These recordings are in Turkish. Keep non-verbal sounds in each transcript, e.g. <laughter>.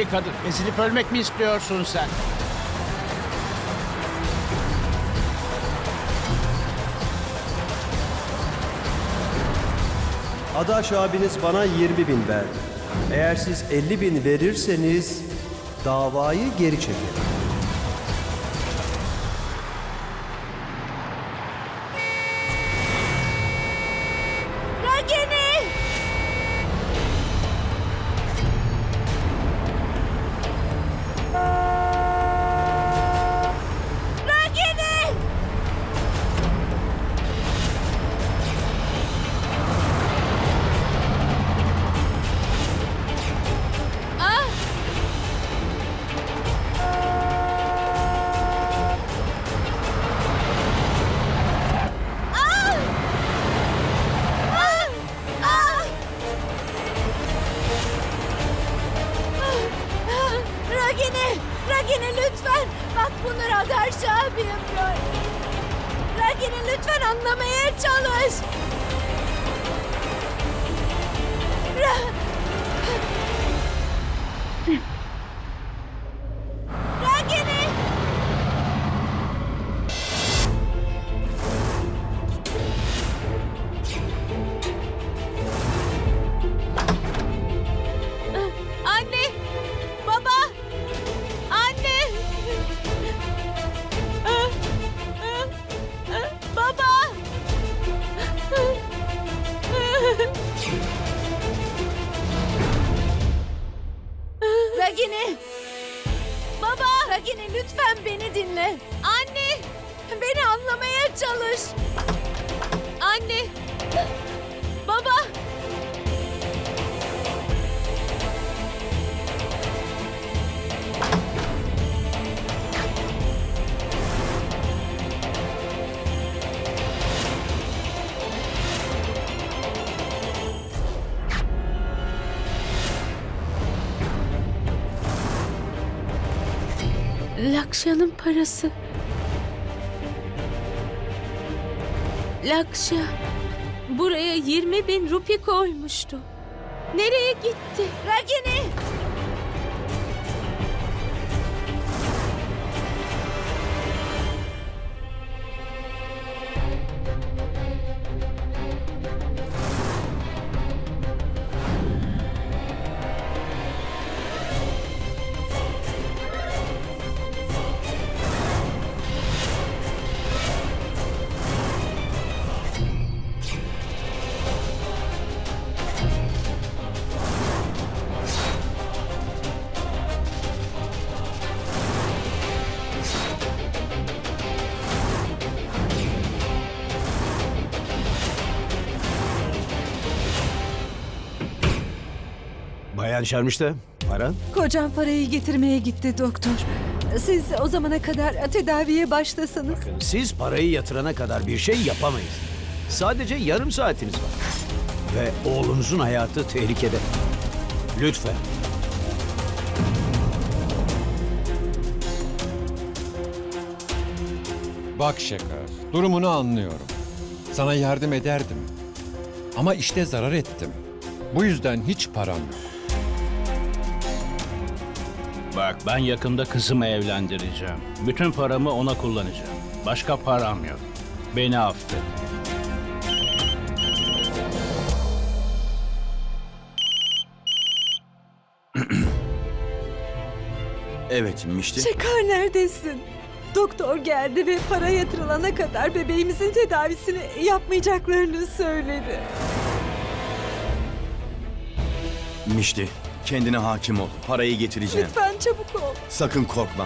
Deli kadın, ezilip ölmek mi istiyorsun sen? Adaş abiniz bana 20 bin verdi. Eğer siz 50 bin verirseniz davayı geri çekerim. guys! Lakşa'nın parası. Lakşa buraya 20 bin rupi koymuştu. Nereye gitti? Ragini! Bayan Şermişte, para? Kocam parayı getirmeye gitti doktor. Siz o zamana kadar tedaviye başlasanız. Siz parayı yatırana kadar bir şey yapamayız. Sadece yarım saatiniz var. Ve oğlunuzun hayatı tehlikede. Lütfen. Bak Şeker, durumunu anlıyorum. Sana yardım ederdim. Ama işte zarar ettim. Bu yüzden hiç param yok. Bak ben yakında kızımı evlendireceğim. Bütün paramı ona kullanacağım. Başka param yok. Beni affet. <clears throat> Evet Mişti. Şeker neredesin? Doktor geldi ve para yatırılana kadar bebeğimizin tedavisini yapmayacaklarını söyledi. Mişti. Kendine hakim ol. Parayı getireceğim. Lütfen çabuk ol. Sakın korkma.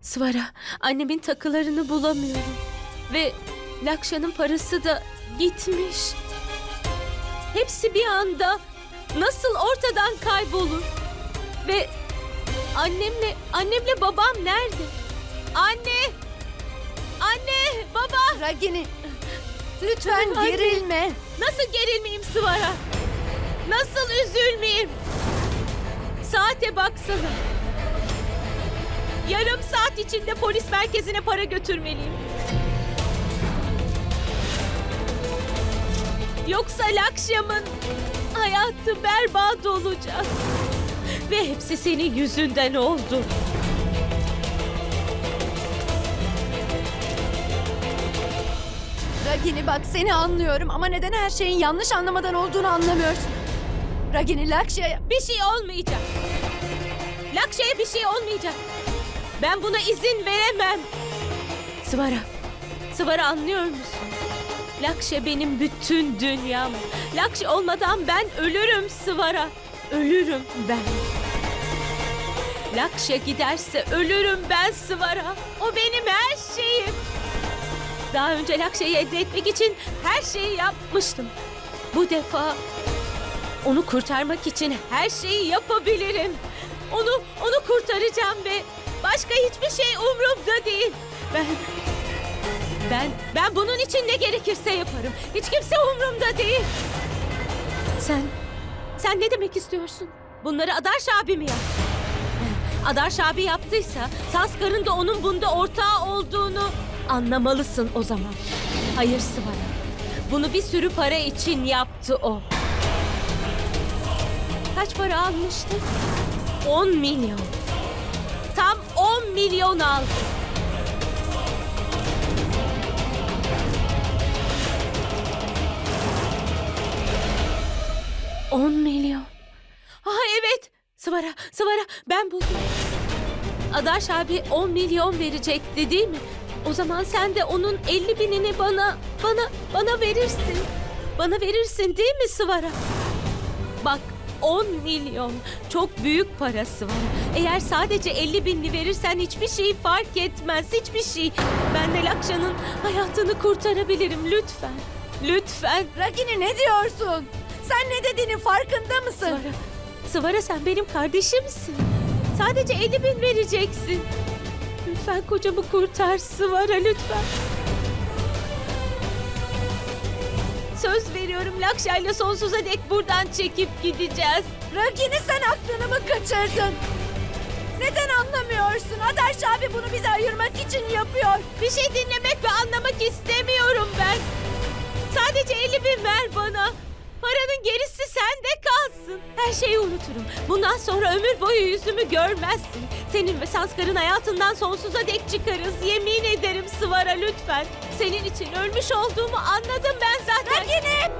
Svara, annemin takılarını bulamıyorum. Ve Lakşa'nın parası da gitmiş. Hepsi bir anda nasıl ortadan kaybolur? Ve annemle annemle babam nerede? Anne! Anne! Baba! Ragini! Lütfen Anne. gerilme. Nasıl gerilmeyeyim Sıvara? Nasıl üzülmeyeyim? Saate baksana. Yarım saat içinde polis merkezine para götürmeliyim. Yoksa Lakşam'ın hayatı berbat olacak. Ve hepsi senin yüzünden oldu. Ragini bak seni anlıyorum ama neden her şeyin yanlış anlamadan olduğunu anlamıyorsun. Ragini Lakşa'ya... Bir şey olmayacak. Lakşa'ya bir şey olmayacak. Ben buna izin veremem. Sıvara. Sıvara anlıyor musun? Lakşa benim bütün dünyam. Lakşa olmadan ben ölürüm Sıvara. Ölürüm ben. Lakşa giderse ölürüm ben Sıvara. O benim her şeyim. Daha önce Lakşa'yı elde etmek için her şeyi yapmıştım. Bu defa onu kurtarmak için her şeyi yapabilirim. Onu onu kurtaracağım ve başka hiçbir şey umurumda değil. Ben ben ben bunun için ne gerekirse yaparım. Hiç kimse umurumda değil. Sen sen ne demek istiyorsun? Bunları Adarş abi mi yaptı? Adarş abi yaptıysa Saskar'ın da onun bunda ortağı olduğunu anlamalısın o zaman. Hayır Sıvara. Bunu bir sürü para için yaptı o. Kaç para almıştı? 10 milyon. Tam 10 milyon aldı. On milyon. Ah evet. Sıvara, Sıvara ben buldum. Adaş abi 10 milyon verecekti değil mi? O zaman sen de onun 50 binini bana, bana, bana verirsin. Bana verirsin değil mi Sıvara? Bak 10 milyon çok büyük parası var. Eğer sadece 50 binli verirsen hiçbir şey fark etmez. Hiçbir şey. Ben de Lakşa'nın hayatını kurtarabilirim lütfen. Lütfen. Ragini ne diyorsun? Sen ne dediğinin farkında mısın? Sıvara. Sıvara sen benim kardeşimsin. Sadece 50 bin vereceksin. Lütfen kocamı kurtar Sıvara lütfen. Söz veriyorum Lakşa'yla sonsuza dek buradan çekip gideceğiz. Ragini sen aklını mı kaçırdın? Neden anlamıyorsun? Adarş abi bunu bize ayırmak için yapıyor. Bir şey dinlemek ve anlamak istemiyorum ben. Sadece 50 bin ver bana. Paranın gerisi sende kalsın. Her şeyi unuturum. Bundan sonra ömür boyu yüzümü görmezsin. Senin ve Sanskar'ın hayatından sonsuza dek çıkarız. Yemin ederim Sıvara lütfen. Senin için ölmüş olduğumu anladım ben zaten. Ragini!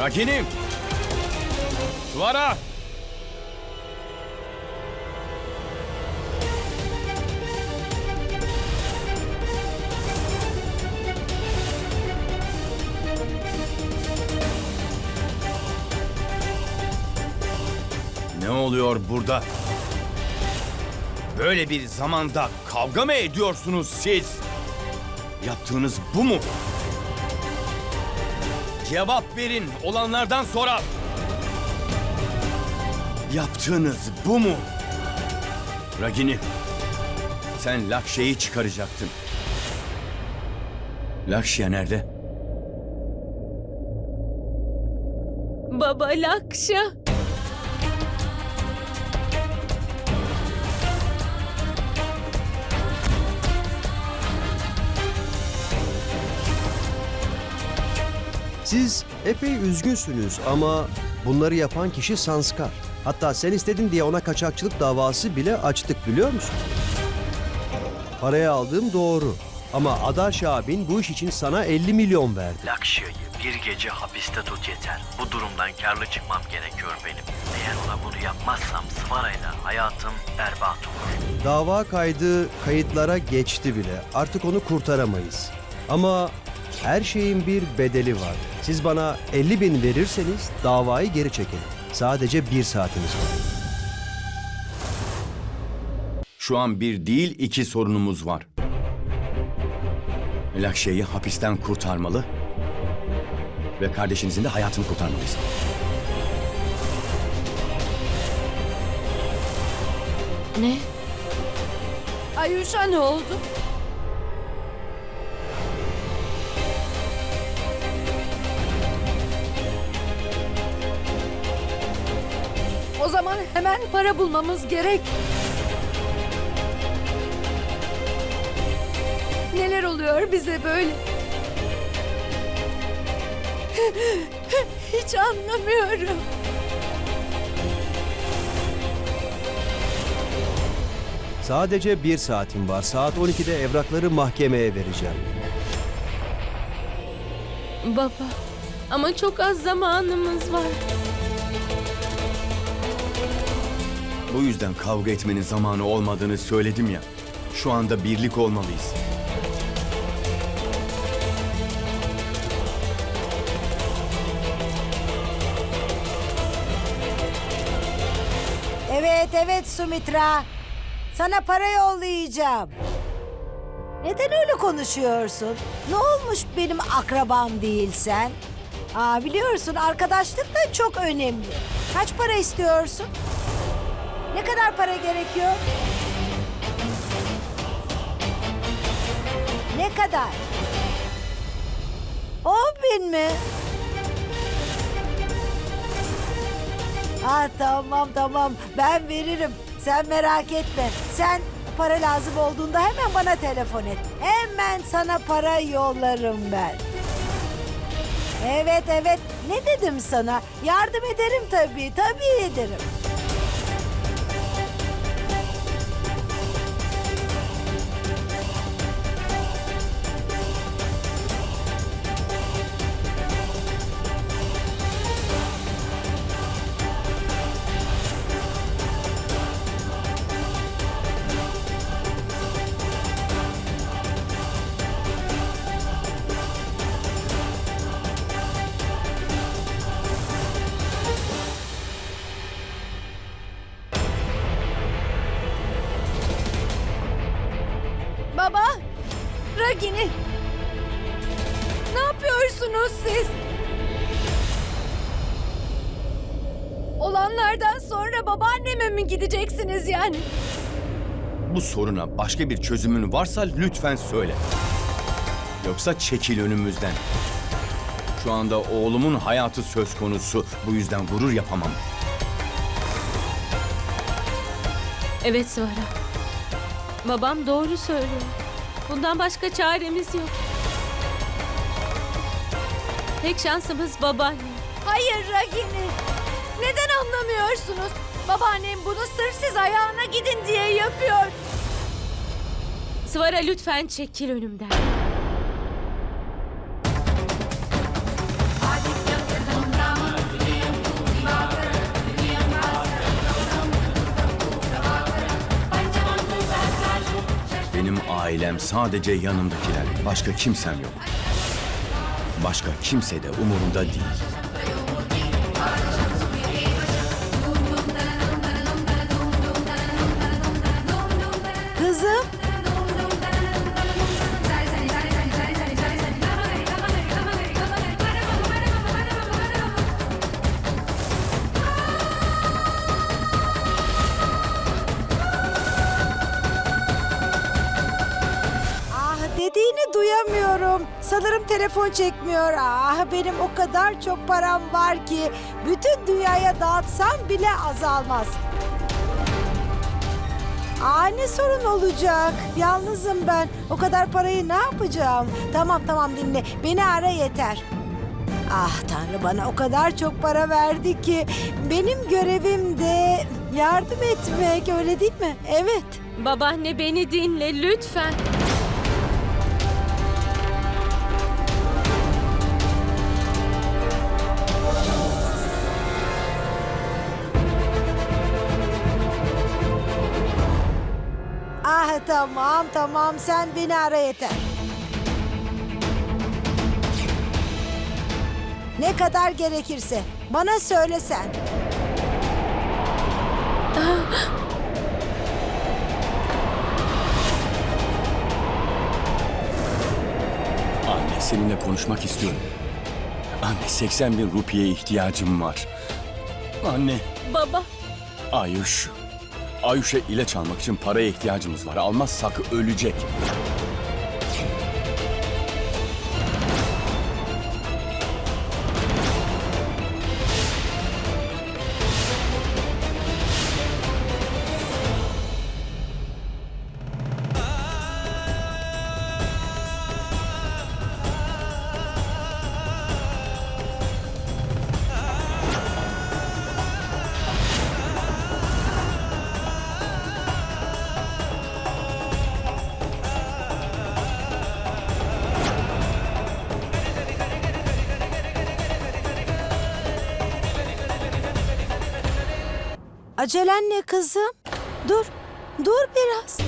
Ragini! Svara! Ne oluyor burada? Böyle bir zamanda kavga mı ediyorsunuz siz? Yaptığınız bu mu? Cevap verin olanlardan sonra. Yaptığınız bu mu? Ragini, sen Lakşe'yi çıkaracaktın. Lakşya nerede? Baba Lakşa. Siz epey üzgünsünüz ama bunları yapan kişi Sanskar. Hatta sen istedin diye ona kaçakçılık davası bile açtık biliyor musun? parayı aldığım doğru. Ama Adaş abin bu iş için sana 50 milyon verdi. Lakşya'yı bir gece hapiste tut yeter. Bu durumdan karlı çıkmam gerekiyor benim. Eğer ona bunu yapmazsam Svara'yla hayatım berbat olur. Dava kaydı kayıtlara geçti bile. Artık onu kurtaramayız. Ama her şeyin bir bedeli var. Siz bana 50 bin verirseniz davayı geri çekelim. Sadece bir saatiniz var. Şu an bir değil iki sorunumuz var. Lakşe'yi hapisten kurtarmalı ve kardeşinizin de hayatını kurtarmalıyız. Ne? Ayuş'a ne oldu? Hemen para bulmamız gerek. Neler oluyor bize böyle? Hiç anlamıyorum. Sadece bir saatim var. Saat 12'de evrakları mahkemeye vereceğim. Baba. Ama çok az zamanımız var. Bu yüzden kavga etmenin zamanı olmadığını söyledim ya. Şu anda birlik olmalıyız. Evet evet Sumitra. Sana para yollayacağım. Neden öyle konuşuyorsun? Ne olmuş benim akrabam değilsen? Aa biliyorsun arkadaşlık da çok önemli. Kaç para istiyorsun? Ne kadar para gerekiyor? Ne kadar? On bin mi? Ah tamam tamam ben veririm. Sen merak etme. Sen para lazım olduğunda hemen bana telefon et. Hemen sana para yollarım ben. Evet evet ne dedim sana? Yardım ederim tabii tabii ederim. Baba! Ragini! Ne yapıyorsunuz siz? Olanlardan sonra babaanneme mi gideceksiniz yani? Bu soruna başka bir çözümün varsa lütfen söyle. Yoksa çekil önümüzden. Şu anda oğlumun hayatı söz konusu. Bu yüzden gurur yapamam. Evet Svara. Babam doğru söylüyor. Bundan başka çaremiz yok. Tek şansımız babaanne. Hayır Ragini! Neden anlamıyorsunuz? Babaannem bunu sırf siz ayağına gidin diye yapıyor. Svara lütfen çekil önümden. Ailem sadece yanımdakiler. Başka kimsem yok. Başka kimse de umurumda değil. Kızım. Dediğini duyamıyorum. Sanırım telefon çekmiyor. Ah benim o kadar çok param var ki bütün dünyaya dağıtsam bile azalmaz. Aa ne sorun olacak? Yalnızım ben. O kadar parayı ne yapacağım? Tamam tamam dinle. Beni ara yeter. Ah Tanrı bana o kadar çok para verdi ki benim görevim de Yardım etmek öyle değil mi? Evet. Babaanne beni dinle lütfen. Tamam tamam sen beni ara yeter. Ne kadar gerekirse bana söylesen. Anne seninle konuşmak istiyorum. Anne 80 bin rupiye ihtiyacım var. Anne. Baba Ayuş. Ayuş'e ilaç almak için paraya ihtiyacımız var. Almazsak ölecek. Acelen ne kızım? Dur, dur biraz.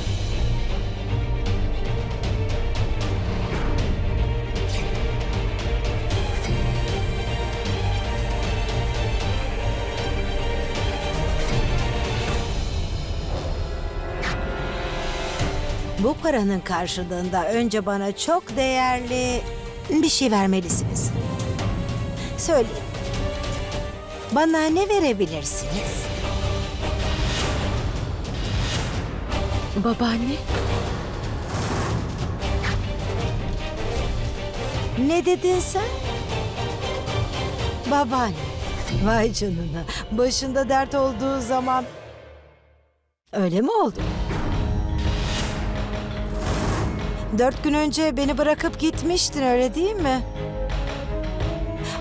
Bu paranın karşılığında önce bana çok değerli bir şey vermelisiniz. Söyleyin. Bana ne verebilirsiniz? Babaanne Ne dedin sen? Babaanne. Vay canına. Başında dert olduğu zaman... Öyle mi oldu? Dört gün önce beni bırakıp gitmiştin öyle değil mi?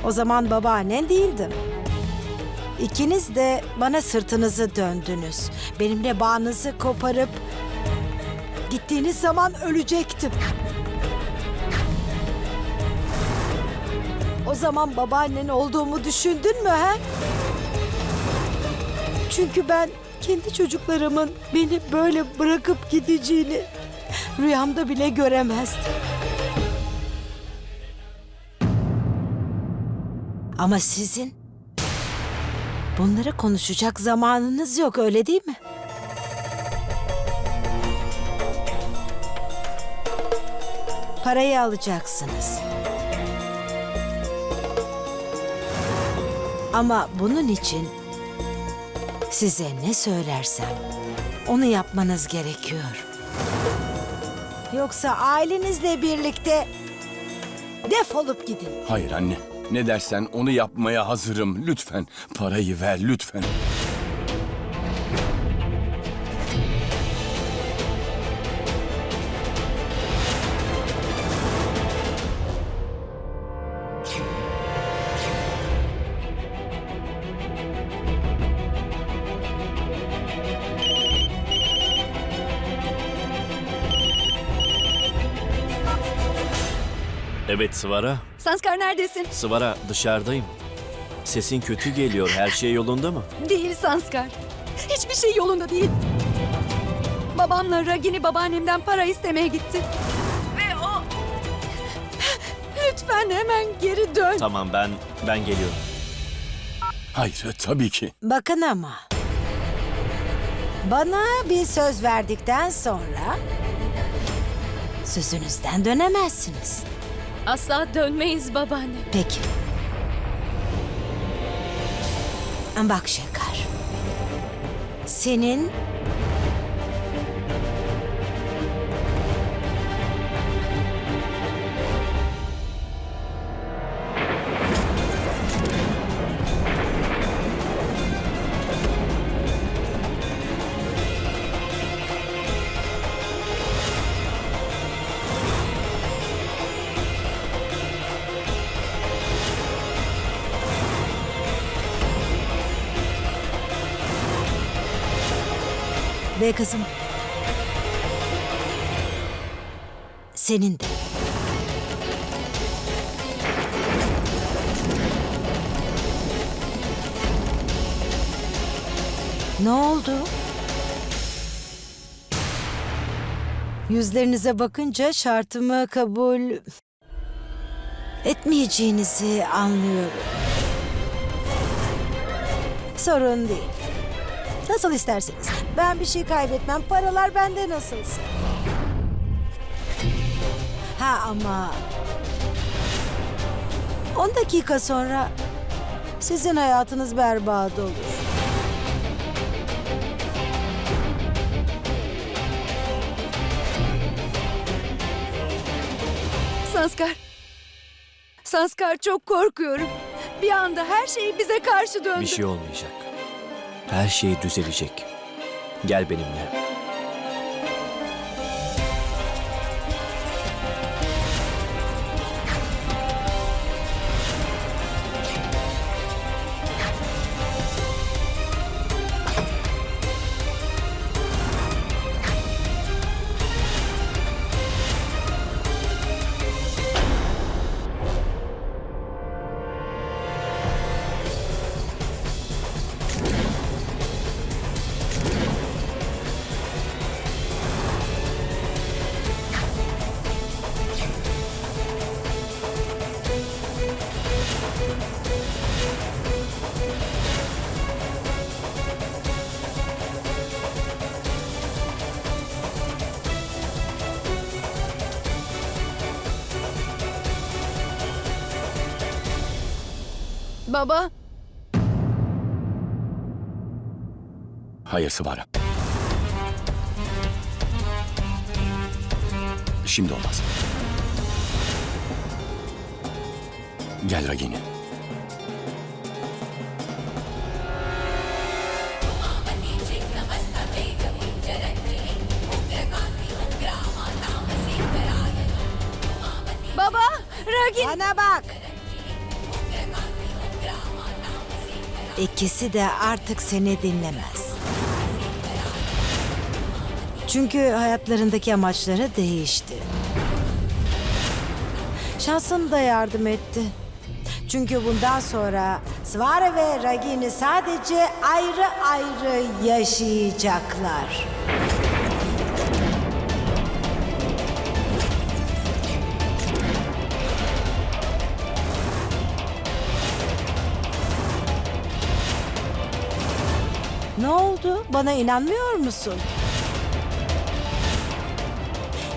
O zaman babaannen değildim. İkiniz de bana sırtınızı döndünüz. Benimle bağınızı koparıp... Gittiğiniz zaman ölecektim. O zaman babaannen olduğumu düşündün mü he? Çünkü ben kendi çocuklarımın beni böyle bırakıp gideceğini rüyamda bile göremezdim. Ama sizin bunları konuşacak zamanınız yok öyle değil mi? Parayı alacaksınız. Ama bunun için size ne söylersem onu yapmanız gerekiyor. Yoksa ailenizle birlikte defolup gidin. Hayır anne. Ne dersen onu yapmaya hazırım. Lütfen parayı ver lütfen. Evet Sıvara. Sanskar neredesin? Sıvara dışarıdayım. Sesin kötü geliyor. Her şey yolunda mı? Değil Sanskar. Hiçbir şey yolunda değil. Babamla Ragini babaannemden para istemeye gitti. Ve o... Lütfen hemen geri dön. Tamam ben ben geliyorum. Hayır tabii ki. Bakın ama. Bana bir söz verdikten sonra sözünüzden dönemezsiniz. Asla dönmeyiz babaanne. Peki. Bak Şekar. Senin Ve kızım. Senin de. Ne oldu? Yüzlerinize bakınca şartımı kabul etmeyeceğinizi anlıyorum. Sorun değil. Nasıl isterseniz. Ben bir şey kaybetmem. Paralar bende nasılsa. Ha ama... 10 dakika sonra sizin hayatınız berbat olur. Sanskar. Sanskar çok korkuyorum. Bir anda her şey bize karşı döndü. Bir şey olmayacak. Her şey düzelecek. Gel benimle. Baba, Hayır Sıvara. Şimdi olmaz. Gel Ragini. baba, Ragin. Bana bak. İkisi de artık seni dinlemez. Çünkü hayatlarındaki amaçları değişti. Şansın da yardım etti. Çünkü bundan sonra Svara ve Ragini sadece ayrı ayrı yaşayacaklar. Bana inanmıyor musun?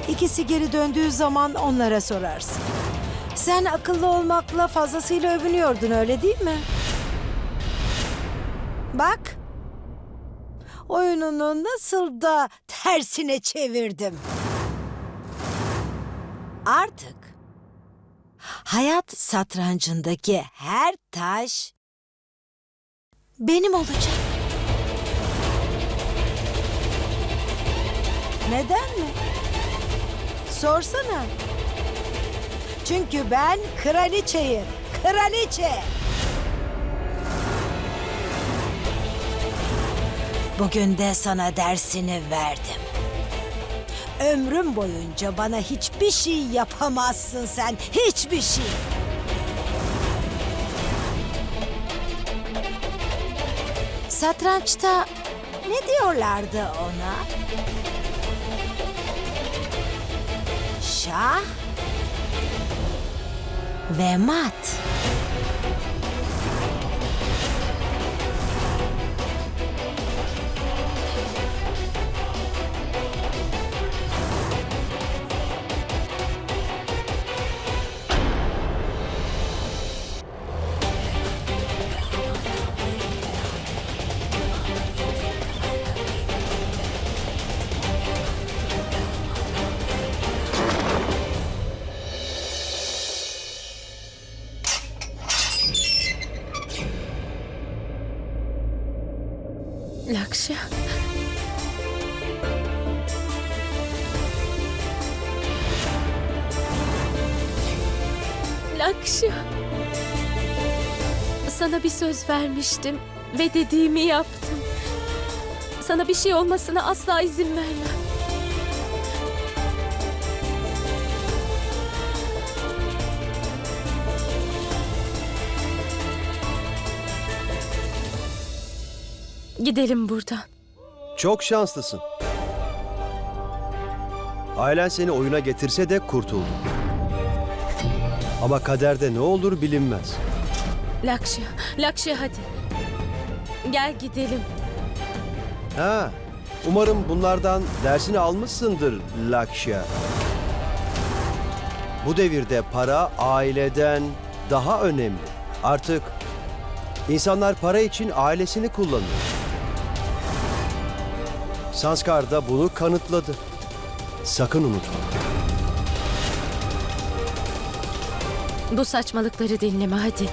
İkisi geri döndüğü zaman onlara sorarsın. Sen akıllı olmakla fazlasıyla övünüyordun öyle değil mi? Bak. Oyununu nasıl da tersine çevirdim. Artık hayat satrancındaki her taş benim olacak. Neden mi? Sorsana. Çünkü ben kraliçeyim. Kraliçe. Bugün de sana dersini verdim. Ömrüm boyunca bana hiçbir şey yapamazsın sen. Hiçbir şey. Satrançta ne diyorlardı ona? Şah ve mat. Bir söz vermiştim ve dediğimi yaptım. Sana bir şey olmasına asla izin vermem. Gidelim buradan. Çok şanslısın. Ailen seni oyuna getirse de kurtuldun. Ama kaderde ne olur bilinmez. Lakşya, Lakşya hadi. Gel gidelim. Ha, umarım bunlardan dersini almışsındır Lakşya. Bu devirde para aileden daha önemli. Artık insanlar para için ailesini kullanıyor. Sanskar da bunu kanıtladı. Sakın unutma. Bu saçmalıkları dinleme hadi.